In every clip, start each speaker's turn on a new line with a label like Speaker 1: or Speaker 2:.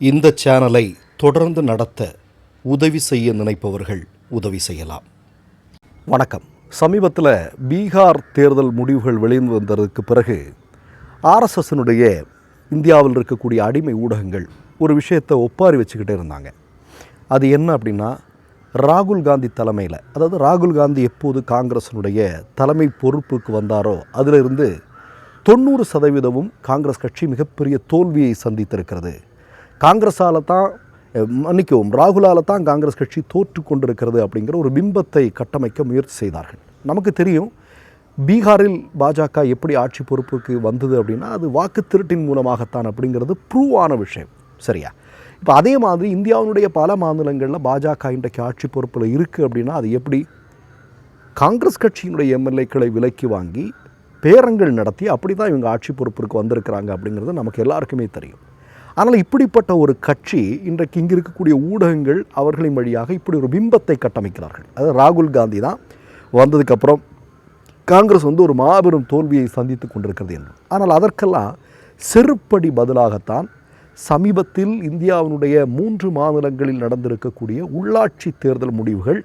Speaker 1: இந்த சேனலை தொடர்ந்து நடத்த உதவி செய்ய நினைப்பவர்கள் உதவி செய்யலாம். வணக்கம். சமீபத்தில் பீகார் தேர்தல் முடிவுகள் வெளிந்து வந்ததற்கு பிறகு ஆர்எஸ்எஸ்னுடைய இந்தியாவில் இருக்கக்கூடிய அடிமை ஊடகங்கள் ஒரு விஷயத்தை ஒப்பாரி வச்சுக்கிட்டே இருந்தாங்க. அது என்ன அப்படின்னா ராகுல் காந்தி தலைமையில் அதாவது ராகுல் காந்தி எப்போது காங்கிரஸினுடைய தலைமை பொறுப்புக்கு வந்தாரோ அதிலிருந்து தொண்ணூறு சதவீதமும் காங்கிரஸ் கட்சி மிகப்பெரிய தோல்வியை சந்தித்திருக்கிறது. காங்கிரஸால் தான் மன்னிக்கவும் ராகுலால் தான் காங்கிரஸ் கட்சி தோற்று கொண்டிருக்கிறது அப்படிங்கிற ஒரு பிம்பத்தை கட்டமைக்க முயற்சி செய்தார்கள். நமக்கு தெரியும் பீகாரில் பாஜக எப்படி ஆட்சி பொறுப்புக்கு வந்தது அப்படின்னா அது வாக்கு திருட்டின் மூலமாகத்தான் அப்படிங்கிறது ப்ரூவ் ஆன விஷயம். சரியா? இப்போ அதே மாதிரி இந்தியாவினுடைய பல மாநிலங்களில் பாஜக இன்றைக்கு ஆட்சி பொறுப்பில் இருக்குது அப்படின்னா அது எப்படி? காங்கிரஸ் கட்சியினுடைய எம்எல்ஏக்களை விலைக்கு வாங்கி பேரங்கள் நடத்தி அப்படி தான் இவங்க ஆட்சி பொறுப்பிற்கு வந்திருக்கிறாங்க அப்படிங்கிறது நமக்கு எல்லாருக்குமே தெரியும். ஆனால் இப்படிப்பட்ட ஒரு கட்சி இன்றைக்கு இங்கே இருக்கக்கூடிய ஊடகங்கள் அவர்களின் வழியாக இப்படி ஒரு பிம்பத்தை கட்டமைக்கிறார்கள். அதாவது ராகுல் காந்தி தான். வந்ததுக்கப்புறம் காங்கிரஸ் வந்து ஒரு மாபெரும் தோல்வியை சந்தித்து கொண்டிருக்கிறது என்று. ஆனால் அதற்கெல்லாம் செருப்படி பதிலாகத்தான் சமீபத்தில் இந்தியாவினுடைய மூன்று மாநிலங்களில் நடந்திருக்கக்கூடிய உள்ளாட்சி தேர்தல் முடிவுகள்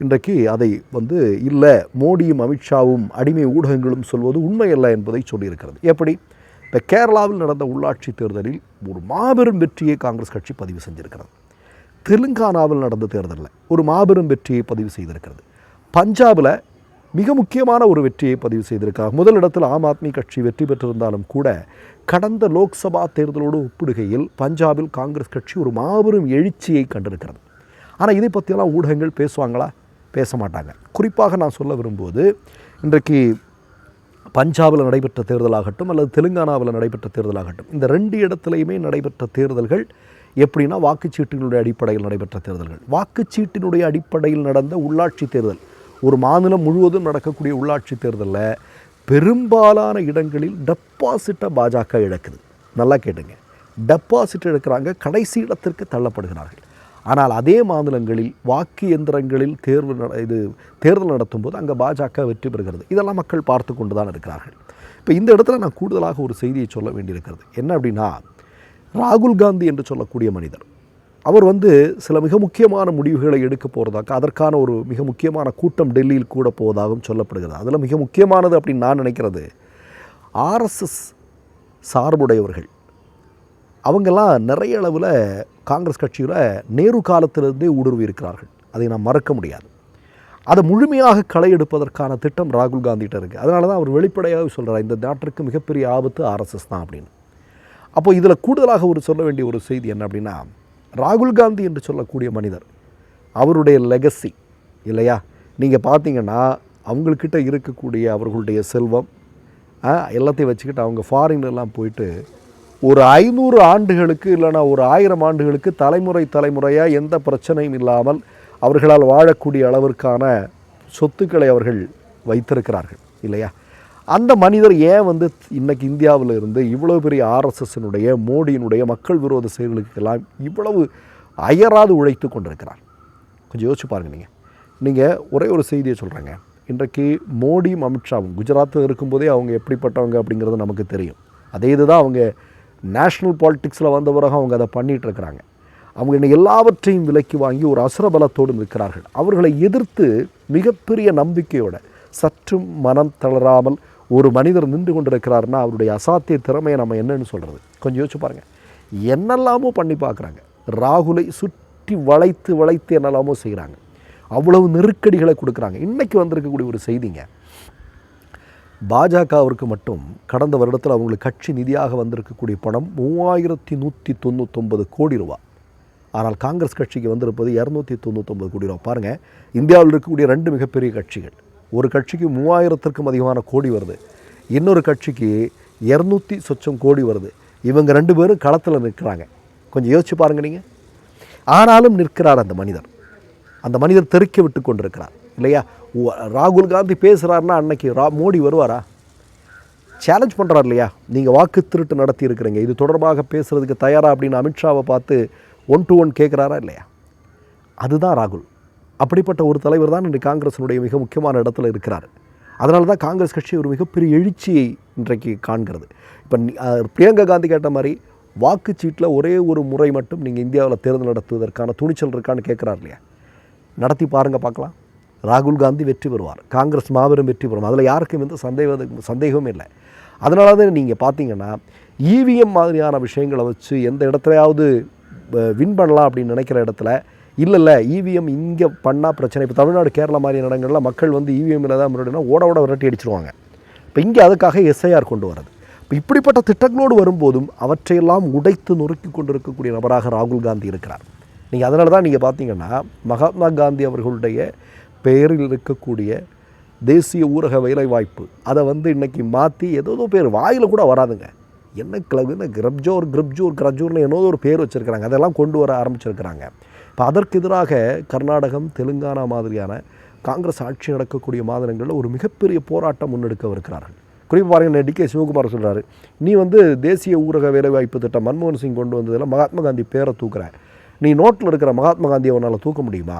Speaker 1: இன்றைக்கு அதை வந்து இல்லை மோடியும் அமித்ஷாவும் அடிமை ஊடகங்களும் சொல்வது உண்மையல்ல என்பதை சொல்லியிருக்கிறது. எப்படி? இப்போ கேரளாவில் நடந்த உள்ளாட்சி தேர்தலில் ஒரு மாபெரும் வெற்றியை காங்கிரஸ் கட்சி பதிவு செஞ்சிருக்கிறது. தெலுங்கானாவில் நடந்த தேர்தலில் ஒரு மாபெரும் வெற்றியை பதிவு செய்திருக்கிறது. பஞ்சாபில் மிக முக்கியமான ஒரு வெற்றியை பதிவு செய்திருக்கிறார். முதலிடத்தில் ஆம் ஆத்மி கட்சி வெற்றி பெற்றிருந்தாலும் கூட கடந்த லோக்சபா தேர்தலோடு ஒப்பிடுகையில் பஞ்சாபில் காங்கிரஸ் கட்சி ஒரு மாபெரும் எழுச்சியை கண்டிருக்கிறது. ஆனால் இதை பற்றியெல்லாம் ஊடகங்கள் பேசுவாங்களா? பேச மாட்டாங்க. குறிப்பாக நான் சொல்ல விரும்புவது இன்றைக்கு பஞ்சாபில் நடைபெற்ற தேர்தலாகட்டும் அல்லது தெலுங்கானாவில் நடைபெற்ற தேர்தலாகட்டும் இந்த ரெண்டு இடத்துலையுமே நடைபெற்ற தேர்தல்கள் எப்படின்னா வாக்குச்சீட்டினுடைய அடிப்படையில் நடைபெற்ற தேர்தல்கள். வாக்குச்சீட்டினுடைய அடிப்படையில் நடந்த உள்ளாட்சி தேர்தல் ஒரு மாநிலம் முழுவதும் நடக்கக்கூடிய உள்ளாட்சி தேர்தலில் பெரும்பாலான இடங்களில் டெபாசிட்டை பாஜக இழக்குது. நல்லா கேட்டுங்க. டெபாசிட் இழக்கிறாங்க கடைசி இடத்திற்கு தள்ளப்படுகிறார்கள். ஆனால் அதே மாநிலங்களில் வாக்கு எந்திரங்களில் தேர்வு நட இது தேர்தல் நடத்தும் போது அங்கே பாஜக வெற்றி பெறுகிறது. இதெல்லாம் மக்கள் பார்த்து கொண்டு தான் இருக்கிறார்கள். இப்போ இந்த இடத்துல நான் கூடுதலாக ஒரு செய்தியை சொல்ல வேண்டியிருக்கிறது. என்ன அப்படின்னா ராகுல் காந்தி என்று சொல்லக்கூடிய மனிதர். அவர் வந்து சில மிக முக்கியமான முடிவுகளை எடுக்க போகிறதாக அதற்கான ஒரு மிக முக்கியமான கூட்டம் டெல்லியில் கூட போவதாகவும் சொல்லப்படுகிறது. அதில் மிக முக்கியமானது அப்படின்னு நான் நினைக்கிறது ஆர்எஸ்எஸ் சார்புடையவர்கள். அவங்கெல்லாம் நிறைய அளவில் காங்கிரஸ் கட்சியில் நேரு காலத்திலிருந்தே ஊடுருவி இருக்கிறார்கள். அதை நாம் மறக்க முடியாது. அதை முழுமையாக களையெடுப்பதற்கான திட்டம் ராகுல் காந்திகிட்ட இருக்குது அதனால தான் அவர் வெளிப்படையாக சொல்கிறார் இந்த நாட்டிற்கு மிகப்பெரிய ஆபத்து ஆர்எஸ்எஸ் தான் அப்படின்னு. அப்போ இதில் கூடுதலாக ஒரு சொல்ல வேண்டிய ஒரு செய்தி என்ன அப்படின்னா ராகுல் காந்தி என்று சொல்லக்கூடிய மனிதர் அவருடைய லெகசி இல்லையா? நீங்கள் பார்த்தீங்கன்னா அவங்கக்கிட்ட இருக்கக்கூடிய அவர்களுடைய செல்வம் எல்லாத்தையும் வச்சுக்கிட்டு அவங்க ஃபாரின்லாம் போயிட்டு ஒரு ஐநூறு ஆண்டுகளுக்கு இல்லைன்னா ஒரு ஆயிரம் ஆண்டுகளுக்கு தலைமுறை தலைமுறையாக எந்த பிரச்சனையும் இல்லாமல் அவர்களால் வாழக்கூடிய அளவிற்கான சொத்துக்களை அவர்கள் வைத்திருக்கிறார்கள் இல்லையா? அந்த மனிதர் ஏன் வந்து இன்றைக்கி இந்தியாவில் இருந்து இவ்வளோ பெரிய ஆர்எஸ்எஸ்னுடைய மோடியினுடைய மக்கள் விரோத செயல்களுக்கெல்லாம் இவ்வளவு அயராது உழைத்து கொண்டிருக்கிறார்? கொஞ்சம் யோசிச்சு பாருங்க நீங்கள் நீங்கள் ஒரே ஒரு செய்தியை சொல்கிறேங்க இன்றைக்கு மோடியும் அமித்ஷாவும் குஜராத்தில் இருக்கும்போதே அவங்க எப்படிப்பட்டவங்க அப்படிங்கிறது நமக்கு தெரியும். அதே இதுதான் அவங்க நேஷ்னல் பாலிட்டிக்ஸில் வந்த பிறகு அவங்க அதை பண்ணிட்டுருக்குறாங்க. அவங்க இன்னைக்கு எல்லாவற்றையும் விலக்கி வாங்கி ஒரு அசுரபலத்தோடு நிற்கிறார்கள். அவர்களை எதிர்த்து மிகப்பெரிய நம்பிக்கையோட சற்றும் மனம் தளராமல் ஒரு மனிதர் நின்று கொண்டிருக்கிறாருன்னா அவருடைய அசாத்திய திறமையை நம்ம என்னன்னு சொல்கிறது கொஞ்சம் யோசிச்சு பாருங்கள் என்னெல்லாமோ பண்ணி பார்க்குறாங்க. ராகுலை சுற்றி வளைத்து வளைத்து என்னெல்லாமோ செய்கிறாங்க அவ்வளவு நெருக்கடிகளை கொடுக்குறாங்க. இன்றைக்கி வந்திருக்கக்கூடிய ஒரு செய்திங்க. பாஜகவிற்கு மட்டும் கடந்த வருடத்தில் அவங்களுக்கு கட்சி நிதியாக வந்திருக்கக்கூடிய பணம் மூவாயிரத்தி நூற்றி தொண்ணூத்தொம்பது கோடி ரூபா. ஆனால் காங்கிரஸ் கட்சிக்கு வந்திருப்பது இரநூத்தி தொண்ணூத்தொம்பது கோடி ரூபா. பாருங்கள் இந்தியாவில் இருக்கக்கூடிய ரெண்டு மிகப்பெரிய கட்சிகள். ஒரு கட்சிக்கு மூவாயிரத்திற்கும் அதிகமான கோடி வருது. இன்னொரு கட்சிக்கு இரநூத்தி சொச்சம் கோடி வருது. இவங்க ரெண்டு பேரும் களத்தில் நிற்கிறாங்க. கொஞ்சம் யோசிச்சு பாருங்க நீங்கள் ஆனாலும் நிற்கிறார் அந்த மனிதர். அந்த மனிதர் தெருக்க விட்டு கொண்டிருக்கிறார். இல்லையா? ராகுல் காந்தி பேசுகிறாருன்னா அன்னைக்கு ரா மோடி வருவாரா? சேலஞ்ச் பண்ணுறார் இல்லையா? நீங்கள் வாக்கு திருட்டு நடத்தி இருக்கிறீங்க. இது தொடர்பாக பேசுகிறதுக்கு தயாரா அப்படின்னு அமித்ஷாவை பார்த்து ஒன் டு ஒன் கேட்குறாரா இல்லையா? அதுதான் ராகுல். அப்படிப்பட்ட ஒரு தலைவர் தான் இன்றைக்கு காங்கிரஸினுடைய மிக முக்கியமான இடத்துல இருக்கிறார். அதனால தான் காங்கிரஸ் கட்சி ஒரு மிகப்பெரிய எழுச்சியை இன்றைக்கு காண்கிறது. இப்போ பிரியங்கா காந்தி கேட்ட மாதிரி வாக்குச்சீட்டில் ஒரே ஒரு முறை மட்டும் நீங்கள் இந்தியாவில் தேர்தல் நடத்துவதற்கான துணிச்சல் இருக்கான்னு கேட்குறாரு இல்லையா? நடத்தி பாருங்கள் பார்க்கலாம். ராகுல் காந்தி வெற்றி பெறுவார். காங்கிரஸ் மாபெரும் வெற்றி பெறும். அதில் யாருக்கும் எந்த சந்தேக சந்தேகமும் இல்லை. அதனால தான் நீங்கள் பார்த்தீங்கன்னா இவிஎம் மாதிரியான விஷயங்களை வச்சு எந்த இடத்துலையாவது வின் பண்ணலாம் அப்படின்னு நினைக்கிற இடத்துல இல்லை இல்லை இவிஎம் இங்கே பண்ணால் பிரச்சனை. இப்போ தமிழ்நாடு கேரளா மாதிரியான இடங்களில் மக்கள் வந்து இவிஎம்மில் தான் முன்னாடினா ஓட ஓட விரட்டி அடிச்சிருவாங்க. இப்போ இங்கே அதுக்காக எஸ்ஐஆர் கொண்டு வரது இப்போ இப்படிப்பட்ட திட்டங்களோடு வரும்போதும் அவற்றையெல்லாம் உடைத்து நொறுக்கி கொண்டிருக்கக்கூடிய நபராக ராகுல் காந்தி இருக்கிறார். நீங்கள் அதனால தான் நீங்கள் பார்த்தீங்கன்னா மகாத்மா காந்தி அவர்களுடைய பெயரில் இருக்கக்கூடிய தேசிய ஊரக வேலைவாய்ப்பு. அதை வந்து இன்றைக்கி மாற்றி ஏதோ பேர் வாயில் கூட வராதுங்க. என்ன கிளவு இந்த கிரப்ஜோர் கிரப்ஜூர் கிரஜூர்னு ஏதோ ஒரு பேர் வச்சுருக்கிறாங்க. அதெல்லாம் கொண்டு வர ஆரம்பிச்சிருக்கிறாங்க. இப்போ அதற்கு எதிராக கர்நாடகம் தெலுங்கானா மாதிரியான காங்கிரஸ் ஆட்சி நடக்கக்கூடிய மாநிலங்களில் ஒரு மிகப்பெரிய போராட்டம் முன்னெடுக்கவிருக்கிறார்கள். குறிப்பாக பாருங்கள் டி கே சிவகுமார் சொல்கிறாரு நீ வந்து தேசிய ஊரக வேலைவாய்ப்பு திட்டம் மன்மோகன் சிங் கொண்டு வந்ததில் மகாத்மா காந்தி பேரை தூக்குற. நீ நோட்டில் இருக்கிற மகாத்மா காந்தியை உன்னால் தூக்க முடியுமா?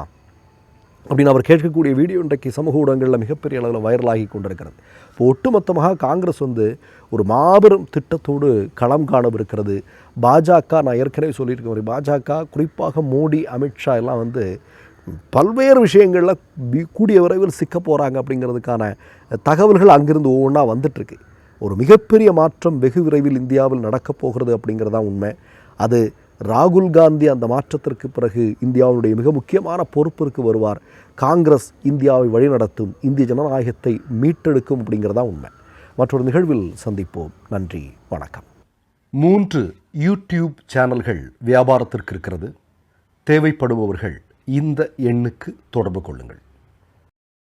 Speaker 1: அப்படின்னு அவர் கேட்கக்கூடிய வீடியோ இன்றைக்கு சமூக ஊடகங்களில் மிகப்பெரிய அளவில் வைரலாகி கொண்டிருக்கிறது. இப்போ ஒட்டுமொத்தமாக காங்கிரஸ் வந்து ஒரு மாபெரும் திட்டத்தோடு களம் காணவிருக்கிறது. பாஜக நான் ஏற்கனவே சொல்லியிருக்க மாதிரி பாஜக குறிப்பாக மோடி அமித்ஷா எல்லாம் வந்து பல்வேறு விஷயங்களில் கூடிய விரைவில் சிக்க போகிறாங்க அப்படிங்கிறதுக்கான தகவல்கள் அங்கிருந்து ஒவ்வொன்றா வந்துட்டுருக்கு. ஒரு மிகப்பெரிய மாற்றம் வெகு விரைவில் இந்தியாவில் நடக்கப் போகிறது அப்படிங்கிறது தான் உண்மை. அது ராகுல் காந்தி அந்த மாற்றத்திற்கு பிறகு இந்தியாவுடைய மிக முக்கியமான பொறுப்பிற்கு வருவார். காங்கிரஸ் இந்தியாவை வழிநடத்தும் இந்திய ஜனநாயகத்தை மீட்டெடுக்கும் அப்படிங்கிறதா உண்மை. மற்றொரு நிகழ்வில் சந்திப்போம். நன்றி வணக்கம். மூன்று யூடியூப் சேனல்கள் வியாபாரத்திற்கு இருக்கிறது. தேவைப்படுபவர்கள் இந்த எண்ணுக்கு தொடர்பு கொள்ளுங்கள்.